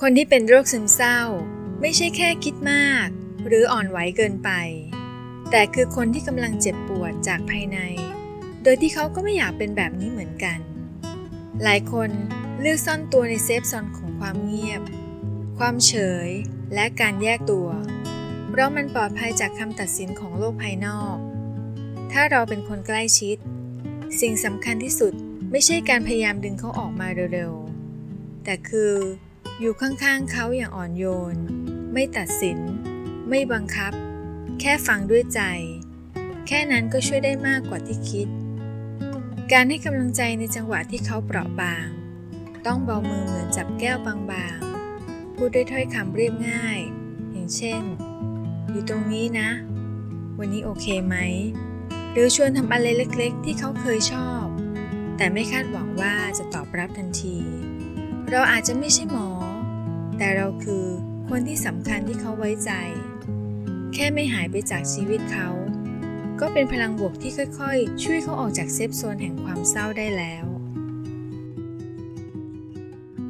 คนที่เป็นโรคซึมเศร้า ไม่ใช่แค่คิดมาก หรืออ่อนไหวเกินไป แต่คือคนที่กำลังเจ็บปวดจากภายใน โดยที่เขาก็ไม่อยากเป็นแบบนี้เหมือนกัน หลายคนเลือกซ่อนตัวในเซฟโซนของความเงียบ ความเฉยและการแยกตัว เพราะมันปลอดภัยจากคำตัดสินของโลกภายนอก ถ้าเราเป็นคนใกล้ชิด สิ่งสำคัญที่สุดไม่ใช่การพยายามดึงเขาออกมาเร็วๆ แต่คือ อยู่ข้างๆเขาอย่างอ่อนโยน ไม่ตัดสิน ไม่บังคับ แค่ฟังด้วยใจ แค่นั้นก็ช่วยได้มากกว่าที่คิด การให้กำลังใจในจังหวะที่เขาเปราะบาง ต้องเบามือเหมือนจับแก้วบางๆ พูดด้วยถ้อยคำเรียบง่าย อย่างเช่น อยู่ตรงนี้นะ วันนี้โอเคไหม หรือชวนทำอะไรเล็กๆ ที่เขาเคยชอบ แต่ไม่คาดหวังว่าจะตอบรับทันทีเราอาจจะไม่ใช่หมอ แต่เราคือคนที่สำคัญที่เขาไว้ใจ แค่ไม่หายไปจากชีวิตเขา ก็เป็นพลังบวกที่ค่อยๆ ช่วยเขาออกจากเซฟโซนแห่งความเศร้าได้แล้ว